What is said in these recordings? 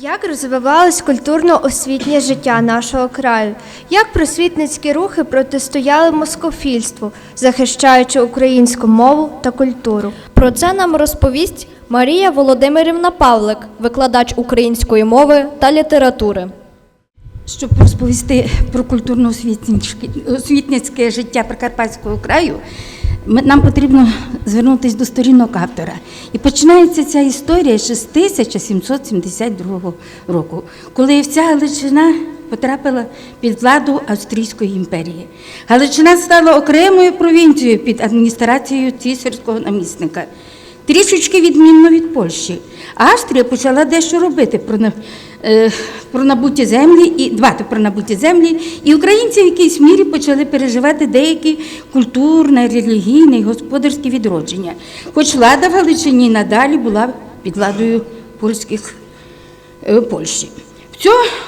Як розвивалось культурно-освітнє життя нашого краю? Як просвітницькі рухи протистояли москофільству, захищаючи українську мову та культуру? Про це нам розповість Марія Володимирівна Павлик, викладач української мови та літератури. Щоб розповісти про культурно-освітницьке життя Прикарпатського краю, нам потрібно звернутися до сторінок автора. І починається ця історія ще з 1772 року, коли вся Галичина потрапила під владу Австрійської імперії. Галичина стала окремою провінцією під адміністрацією цісарського намісника трішечки відмінно від Польщі. Австрія почала дещо робити про, про набуті землі і дбати про набуті землі, і українці в якійсь мірі почали переживати деякі культурне, релігійне і господарське відродження. Хоч влада в Галичині надалі була під владою польських е, Польщі.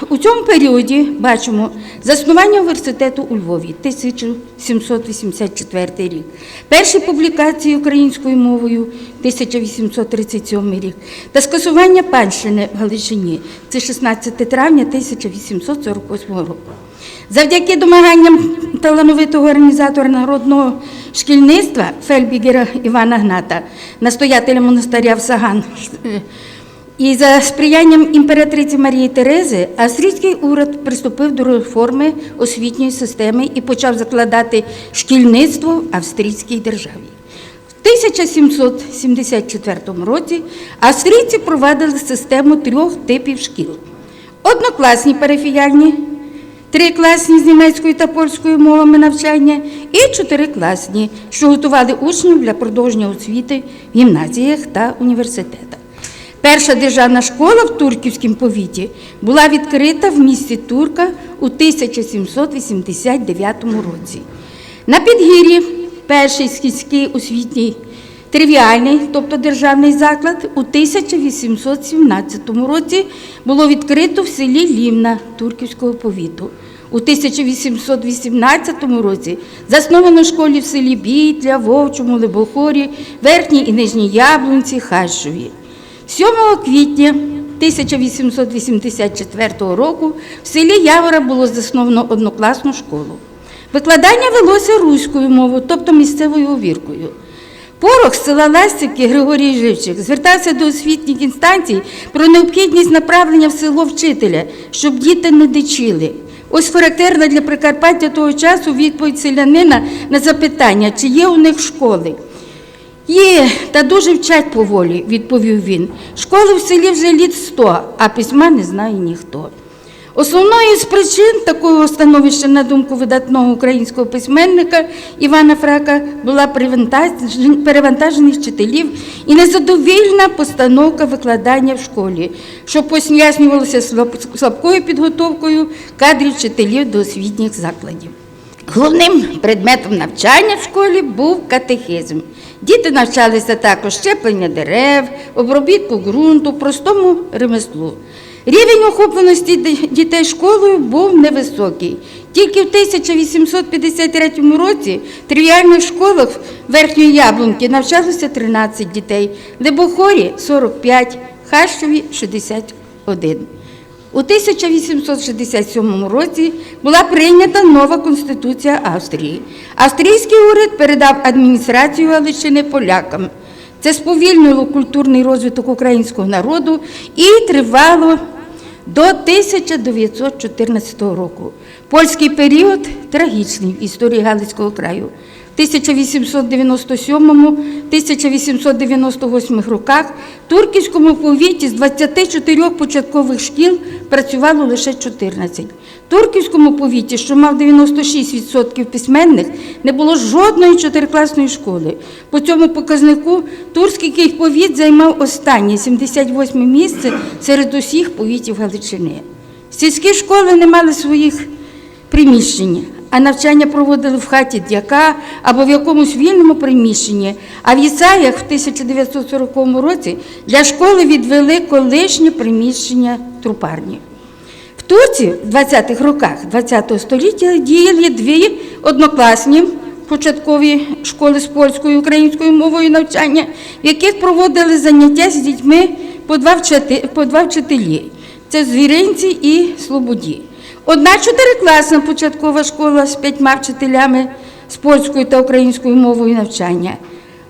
У цьому періоді бачимо заснування університету у Львові 1784 рік. Перші публікації українською мовою 1837 рік та скасування панщини в Галичині це 16 травня 1848 року. Завдяки домаганням талановитого організатора народного шкільництва Фельбігера Івана Гната, настоятеля монастиря в Саган, е, і за сприянням імператриці Марії Терези австрійський уряд приступив до реформи освітньої системи і почав закладати шкільництво в австрійській державі. В 1774 році австрійці провадили систему трьох типів шкіл: однокласні парафіяльні, трикласні з німецькою та польською мовами навчання і чотирикласні, що готували учнів для продовження освіти в гімназіях та університетах. Перша державна школа в Турківському повіті була відкрита в місті Турка у 1789 році. На Підгір'ї перший східський освітній тривіальний, тобто державний заклад, у 1817 році було відкрито в селі Лівна Турківського повіту. У 1818 році засновано школі в селі Бітля, Вовчому, Лебохорі, Верхній і Нижній Яблунці, Хащові. 7 квітня 1884 року в селі Явора було засновано однокласну школу. Викладання велося руською мовою, тобто місцевою увіркою. Порох села Ластівки Григорій Живчик звертався до освітніх інстанцій про необхідність направлення в село вчителя, щоб діти не дичили. Ось характерна для Прикарпаття того часу відповідь селянина на запитання, чи є у них школи. Є, та дуже вчать поволі, відповів він. Школи в селі вже літ сто, а письма не знає ніхто. Основною з причин такого становища, на думку видатного українського письменника Івана Фрака, була перевантаж- перевантаженість вчителів і незадовільна постановка викладання в школі, що пояснювалося слабкою підготовкою кадрів вчителів до освітніх закладів. Головним предметом навчання в школі був катехизм. Діти навчалися також щеплення дерев, обробітку ґрунту, простому ремеслу. Рівень охопленості дітей школою був невисокий. Тільки в 1853 році в тривіальних школах Верхньої Яблунки навчалося 13 дітей, в Лебохорі – 45, Хащові – 61. У 1867 році була прийнята нова конституція Австрії. Австрійський уряд передав адміністрацію Галичини полякам. Це сповільнило культурний розвиток українського народу і тривало до 1914 року. Польський період трагічний в історії Галицького краю. В 1897-1898 роках в Турківському повіті з 24 початкових шкіл працювало лише 14. В Турківському повіті, що мав 96% письменних, не було жодної чотирикласної школи. По цьому показнику Турський повіт займав останнє 78 місце серед усіх повітів Галичини. Сільські школи не мали своїх приміщення, а навчання проводили в хаті дяка або в якомусь вільному приміщенні. А в Ісаях в 1940 році для школи відвели колишнє приміщення трупарні. В Турції в 20-х роках ХХ століття діяли дві однокласні початкові школи з польською і українською мовою навчання, в яких проводили заняття з дітьми по два вчити- по два вчителі. це Звіринці і Слободі. Одна чотирикласна початкова школа з п'ятьма вчителями з польською та українською мовою навчання,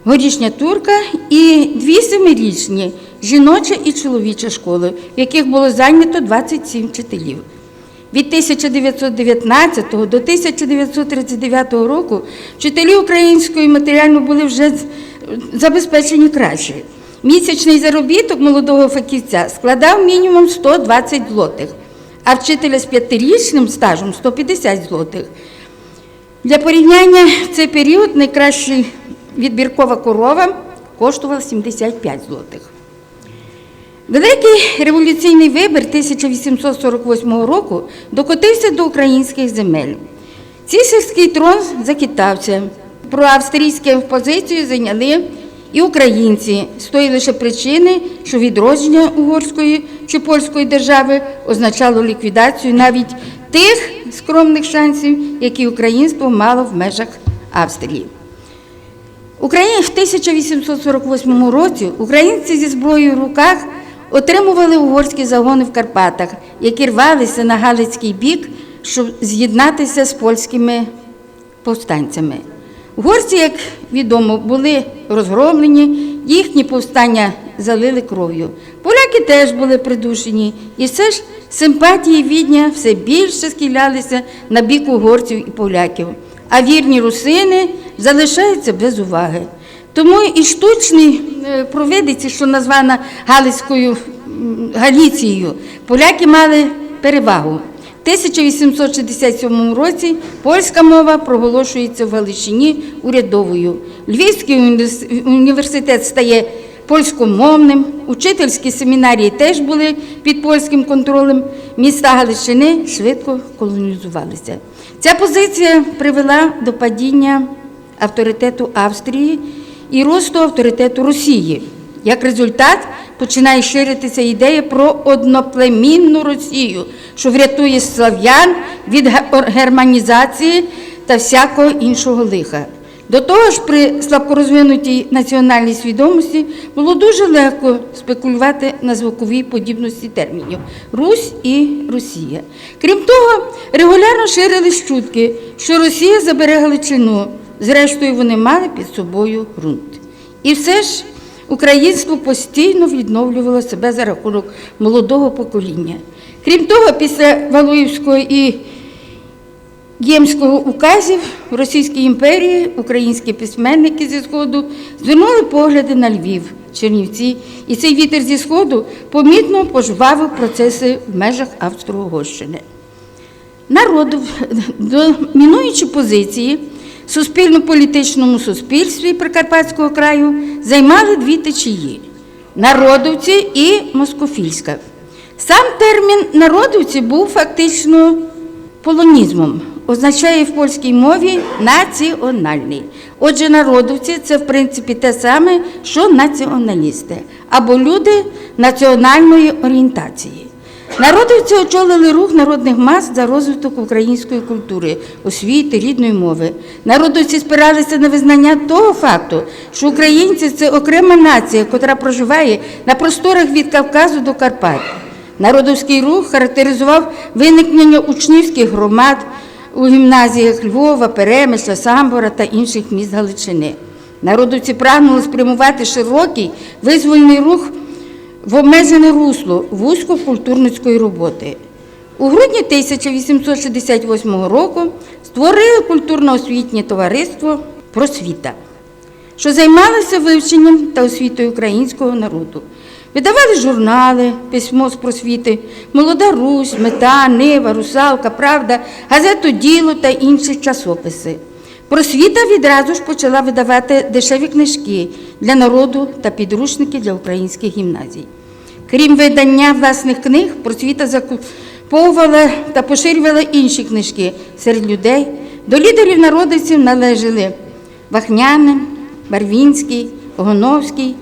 горішня турка і дві семирічні жіноча і чоловіча школи, в яких було зайнято 27 вчителів. Від 1919 до 1939 року вчителі української матеріально були вже забезпечені краще. Місячний заробіток молодого фахівця складав мінімум 120 злотих, а вчителя з п'ятирічним стажем 150 злотих. Для порівняння в цей період найкраща відбіркова корова коштувала 75 злотих. Великий революційний вибір 1848 року докотився до українських земель. Цісарський трон закитався. Про австрійську позицію зайняли і українці з тої лише причини, що відродження угорської чи польської держави означало ліквідацію навіть тих скромних шансів, які українство мало в межах Австрії. Україні в 1848 році українці зі зброєю в руках отримували угорські загони в Карпатах, які рвалися на Галицький бік, щоб з'єднатися з польськими повстанцями. Угорці, як відомо, були розгромлені, їхні повстання залили кров'ю. Поляки теж були придушені, і все ж симпатії відня все більше схилялися на бік угорців і поляків, а вірні русини залишаються без уваги. Тому і штучний е, провидиці, що названа Галицькою Галіцією, поляки мали перевагу. В 1867 році польська мова проголошується в Галичині урядовою. Львівський університет стає польськомовним, учительські семінарії теж були під польським контролем. Міста Галичини швидко колонізувалися. Ця позиція привела до падіння авторитету Австрії і росту авторитету Росії. Як результат починає ширитися ідея про одноплемінну Росію, що врятує слав'ян від германізації та всякого іншого лиха. До того ж, при слабкорозвинутій національній свідомості було дуже легко спекулювати на звуковій подібності термінів Русь і Росія. Крім того, регулярно ширились чутки, що Росія забере Галичину. Зрештою, вони мали під собою ґрунт. І все ж українство постійно відновлювало себе за рахунок молодого покоління. Крім того, після Валуївського і Ємського указів в Російській імперії українські письменники зі Сходу звернули погляди на Львів, Чернівці, і цей вітер зі Сходу помітно пожвавив процеси в межах Австро-Угорщини. Народу домінуючі позиції в суспільно-політичному суспільстві Прикарпатського краю займали дві течії народовці і москофільська. Сам термін народовці був фактично полонізмом, означає в польській мові національний. Отже, народовці це в принципі те саме, що націоналісти або люди національної орієнтації. Народовці очолили рух народних мас за розвиток української культури, освіти, рідної мови. Народовці спиралися на визнання того факту, що українці це окрема нація, котра проживає на просторах від Кавказу до Карпат. Народовський рух характеризував виникнення учнівських громад у гімназіях Львова, Перемисла, Самбора та інших міст Галичини. Народовці прагнули спрямувати широкий визвольний рух в обмежене русло вузько-культурницької роботи. У грудні 1868 року створили культурно-освітнє товариство Просвіта, що займалося вивченням та освітою українського народу. Видавали журнали, письмо з просвіти, Молода Русь, Мета, Нива, Русалка, Правда, газету Діло та інші часописи. Просвіта відразу ж почала видавати дешеві книжки для народу та підручники для українських гімназій. Крім видання власних книг, просвіта закуповувала та поширювала інші книжки серед людей. До лідерів народівців належали Вахнянин, Барвінський, Гоновський.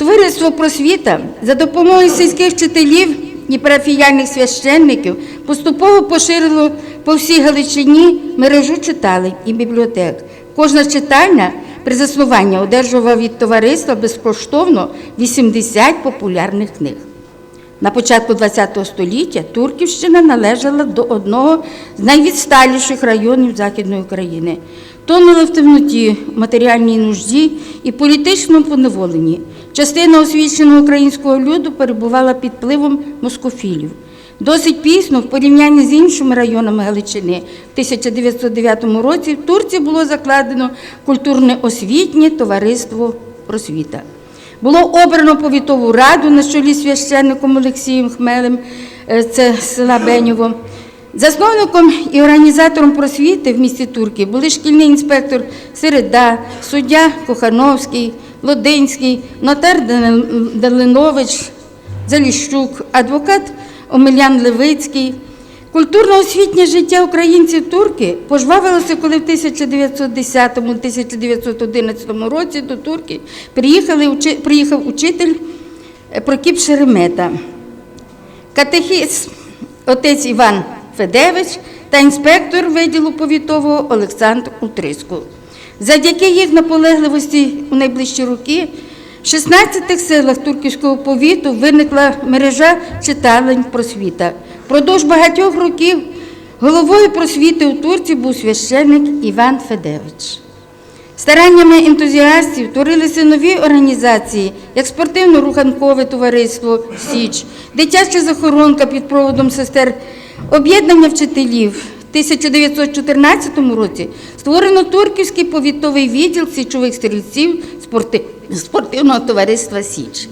Товариство просвіта за допомогою сільських вчителів і парафіяльних священників поступово поширило по всій Галичині мережу читалень і бібліотек. Кожна читальня при заснуванні одержувала від товариства безкоштовно 80 популярних книг. На початку ХХ століття Турківщина належала до одного з найвідсталіших районів Західної України. Тонула в темноті, матеріальній нужді і політичному поневоленні. Частина освіченого українського люду перебувала під впливом москофілів. Досить пізно, в порівнянні з іншими районами Галичини, в 1909 році в Турції було закладено культурне освітнє товариство просвіта. Було обрано повітову раду на чолі священником Олексієм Хмелем, е, це села Бенєво. Засновником і організатором просвіти в місті Турки були шкільний інспектор Середа, суддя Кохановський, Лодинський, нотар Далинович, Заліщук, адвокат Омелян Левицький. Культурно-освітнє життя українців турки пожвавилося, коли в 1910-1911 році до Турки приїхав учитель е, Прокіп Шеремета, катехіст отець Іван Федевич та інспектор виділу повітового Олександр Утриско. Завдяки їх наполегливості у найближчі роки в 16 селах Турківського повіту виникла мережа читалень просвіта. Продовж багатьох років головою просвіти у Турції був священник Іван Федевич. Стараннями ентузіастів творилися нові організації, як спортивно-руханкове товариство Січ, дитяча захоронка під проводом сестер, об'єднання вчителів. В 1914 році створено Турківський повітовий відділ січових стрільців спортивного товариства Січ.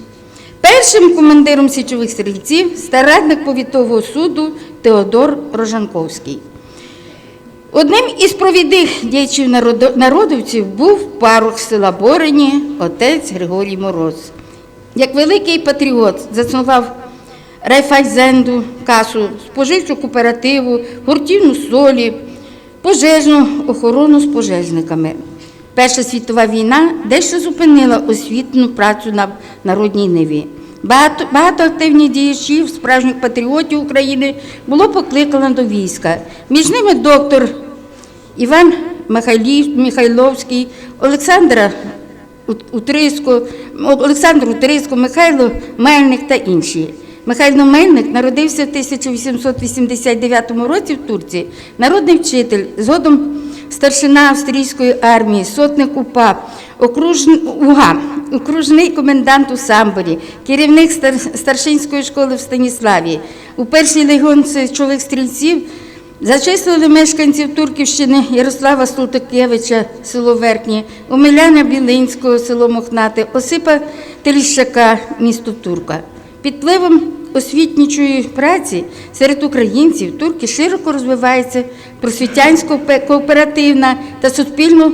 Першим командиром січових стрільців старадник повітового суду Теодор Рожанковський. Одним із провідних діячів народо- народовців був парох села Борині, отець Григорій Мороз. Як великий патріот заснував райфайзенду, касу, споживчу кооперативу, гуртівну солі, пожежну охорону з пожежниками. Перша світова війна дещо зупинила освітну працю на народній ниві. Багато, багато активних діячів, справжніх патріотів України було покликано до війська. Між ними доктор Іван Михайловський, Олександра Утриско, Олександр Утриско, Михайло Мельник та інші. Михайло Мельник народився в 1889 році в Турції, народний вчитель, згодом старшина австрійської армії, сотник УПА, окружн... УГА, окружний комендант у Самборі, керівник стар- старшинської школи в Станіславі. У перший легіон січових стрільців Зачислили мешканців Турківщини Ярослава Стултакевича, село Верхнє, Омеляна Білинського, село Мохнате, Осипа Теліщака, місто Турка. Під впливом освітнічої праці серед українців турки широко розвивається просвітянсько-кооперативна та суспільно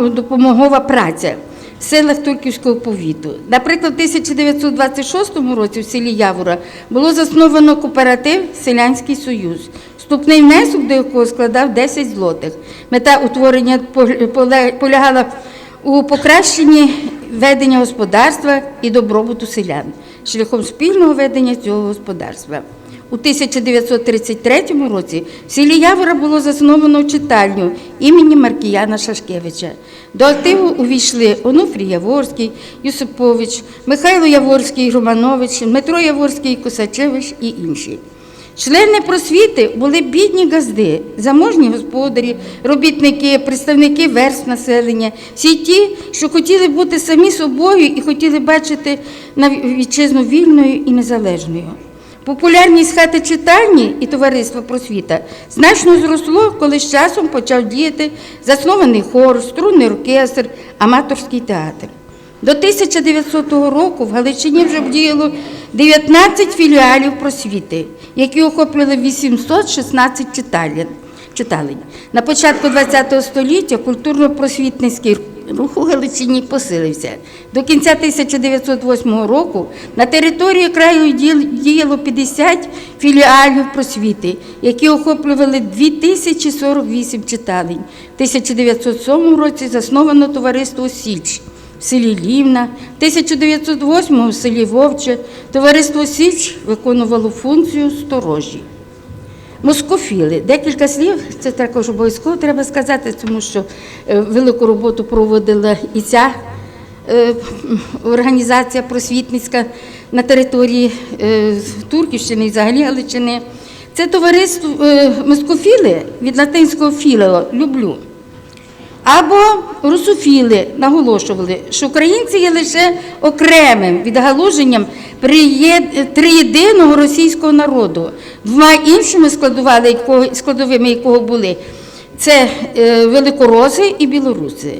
допомогова праця в селах Турківського повіту. Наприклад, у 1926 році в селі Явора було засновано кооператив Селянський Союз, вступний внесок до якого складав 10 злотих. Мета утворення полягала у покращенні ведення господарства і добробуту селян шляхом спільного ведення цього господарства. У 1933 році в селі Явора було засновано читальню імені Маркіяна Шашкевича. До активу увійшли Онуфрій Яворський, Юсипович, Михайло Яворський, Романович, Дмитро Яворський, Косачевич і інші. Члени просвіти були бідні газди, заможні господарі, робітники, представники верств населення, всі ті, що хотіли бути самі собою і хотіли бачити на вітчизну вільною і незалежною. Популярність хати читальні і товариства просвіта значно зросло, коли з часом почав діяти заснований хор, струнний оркестр, аматорський театр. До 1900 року в Галичині вже діяло 19 філіалів просвіти, які охоплювали 816 читалень. читалень. На початку ХХ століття культурно-просвітницький рух у Галичині посилився. До кінця 1908 року на території краю діяло 50 філіалів просвіти, які охоплювали 2048 читалень. В 1907 році засновано товариство Січ в селі Лівна, 1908-му в селі Вовче товариство Січ виконувало функцію сторожі. Москофіли. Декілька слів, це також обов'язково треба сказати, тому що е, велику роботу проводила і ця е, організація просвітницька на території е, Турківщини і взагалі Галичини. Це товариство москофіли від латинського філео люблю. Або русофіли наголошували, що українці є лише окремим відгалуженням триєдиного російського народу, двома іншими складовими якого були це е, великороси і білоруси.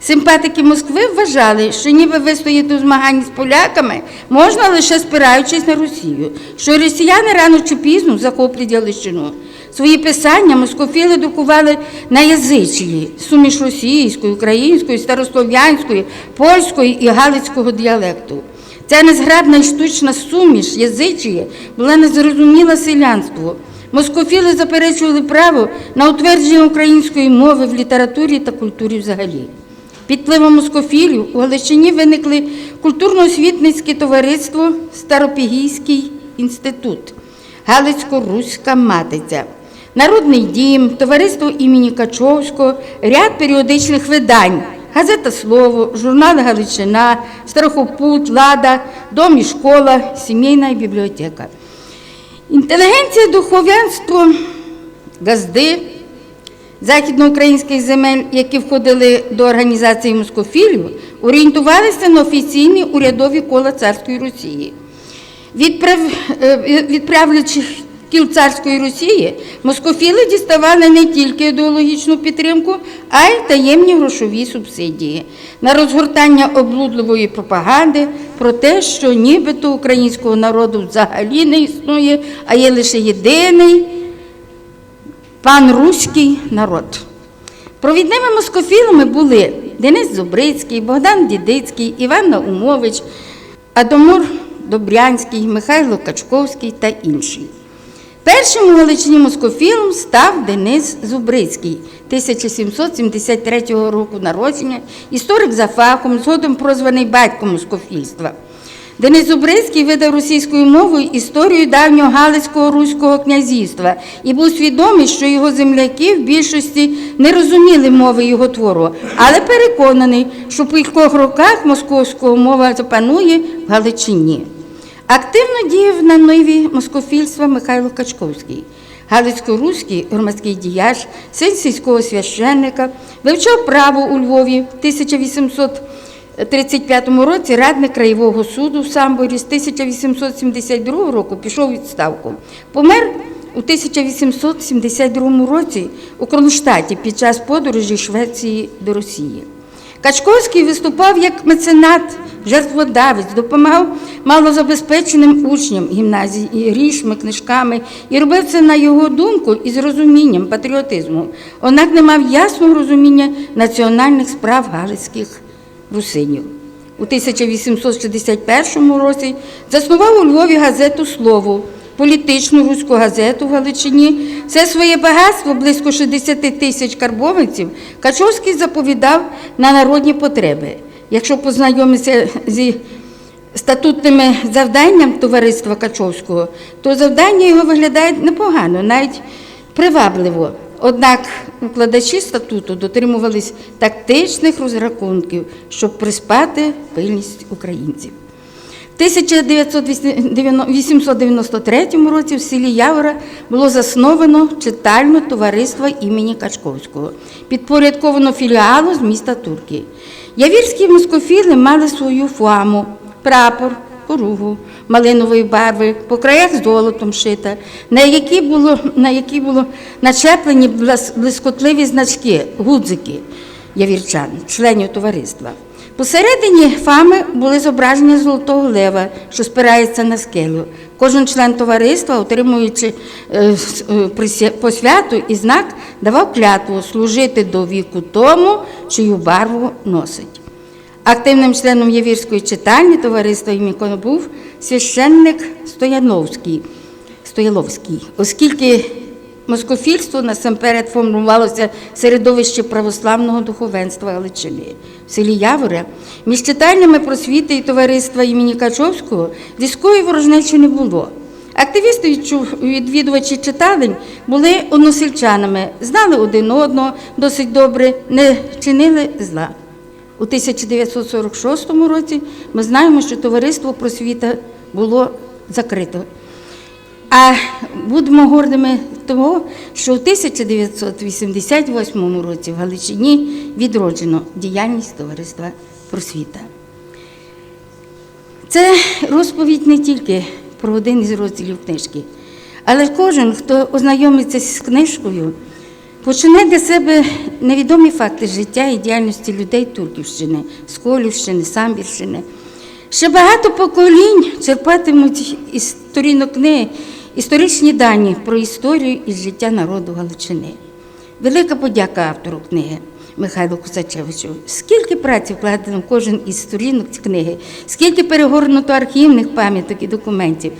Симпатики Москви вважали, що ніби вистояти у змаганні з поляками можна лише спираючись на Росію, що росіяни рано чи пізно захоплять Галичину. Свої писання москофіли друкували на язичії, суміш російської, української, старослов'янської, польської і галицького діалекту. Ця незграбна і штучна суміш язичії була незрозуміла селянству. Москофіли заперечували право на утвердження української мови в літературі та культурі взагалі. Під впливом москофілів у Галичині виникли культурно-освітницьке товариство Старопігійський інститут, Галицько-Руська матиця, Народний дім, товариство імені Качовського, ряд періодичних видань, газета Слово, журнал Галичина, Страхопут, Лада, Дом і школа, сімейна бібліотека. Інтелігенція, духовенство, газди західноукраїнських земель, які входили до організації москофілів, орієнтувалися на офіційні урядові кола царської Росії. Відправ... кіл царської Росії, москофіли діставали не тільки ідеологічну підтримку, а й таємні грошові субсидії на розгортання облудливої пропаганди про те, що нібито українського народу взагалі не існує, а є лише єдиний панруський народ. Провідними москофілами були Денис Зубрицький, Богдан Дідицький, Іван Наумович, Адамур Добрянський, Михайло Качковський та інші. Першим у Галичині москофілом став Денис Зубрицький, 1773 року народження, історик за фахом, згодом прозваний батьком москофільства. Денис Зубрицький видав російською мовою історію давнього Галицького руського князівства і був свідомий, що його земляки в більшості не розуміли мови його твору, але переконаний, що в кількох роках московського мова запанує в Галичині. Активно діяв на ниві москофільства Михайло Качковський. Галицько-руський громадський діяч, син сільського священника, вивчав право у Львові в 1835 році радник краєвого суду в Самборі з 1872 року пішов у відставку. Помер у 1872 році у Кронштадті під час подорожі Швеції до Росії. Качковський виступав як меценат, жертводавець, допомагав малозабезпеченим учням гімназії річми, книжками і робив це на його думку із розумінням патріотизму. Однак не мав ясного розуміння національних справ галицьких русинів. У 1861 році заснував у Львові газету Слово, політичну руську газету в Галичині. Все своє багатство, близько 60 тисяч карбованців, Качовський заповідав на народні потреби. Якщо познайомитися зі статутними завданням товариства Качовського, то завдання його виглядає непогано, навіть привабливо. Однак укладачі статуту дотримувались тактичних розрахунків, щоб приспати пильність українців. В 1893 році в селі Явора було засновано читальне товариство імені Качковського, підпорядковано філіалу з міста Турки. Явірські москофіли мали свою фуаму, прапор, поругу малинової барви, по краях золотом шита, на які було, на які було начеплені блискотливі значки, гудзики явірчан, членів товариства. Посередині фами були зображення золотого лева, що спирається на скелю. Кожен член товариства, отримуючи е, е, посвяту і знак, давав клятву служити до віку тому, чию барву носить. Активним членом Явірської читальні товариства імені був священник Стояновський, Стояловський, оскільки москофільство насамперед формувалося середовище православного духовенства Галичини. В селі Яворе між читальнями просвіти і товариства імені Качовського військової ворожнечі не було. Активісти, відвідувачі читалень були односельчанами, знали один одного досить добре, не чинили зла. У 1946 році ми знаємо, що товариство просвіта було закрито. А будемо гордими того, що у 1988 році в Галичині відроджено діяльність товариства просвіта. Це розповідь не тільки про один із розділів книжки, але кожен, хто ознайомиться з книжкою, почне для себе невідомі факти життя і діяльності людей Турківщини, Сколівщини, Самбірщини. Ще багато поколінь черпатимуть із сторінок книги історичні дані про історію і життя народу Галичини. Велика подяка автору книги Михайлу Кусачевичу. Скільки праці вкладено в кожен із сторінок книги, скільки перегорнуто архівних пам'яток і документів.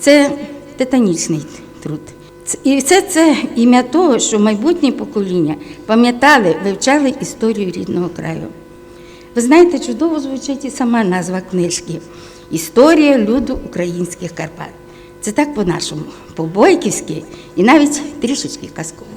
Це титанічний труд. І все це ім'я того, що майбутні покоління пам'ятали, вивчали історію рідного краю. Ви знаєте, чудово звучить і сама назва книжки Історія люду українських Карпат. Це так по-нашому, по-бойківськи і навіть трішечки казково.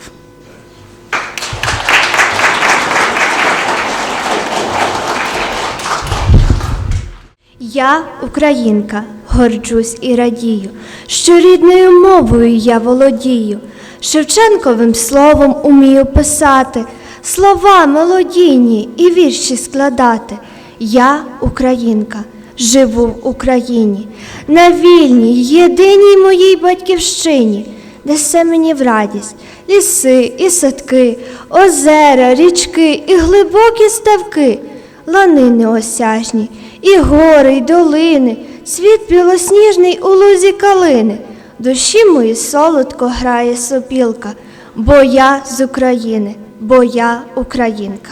Я українка, горджусь і радію, що рідною мовою я володію. Шевченковим словом умію писати, слова мелодійні і вірші складати. Я українка, живу в Україні, на вільній, єдиній моїй батьківщині, несе мені в радість ліси і садки, озера, річки і глибокі ставки лани неосяжні, і гори, й долини, світ білосніжний у лузі калини. Душі мої солодко грає сопілка, бо я з України, бо я українка.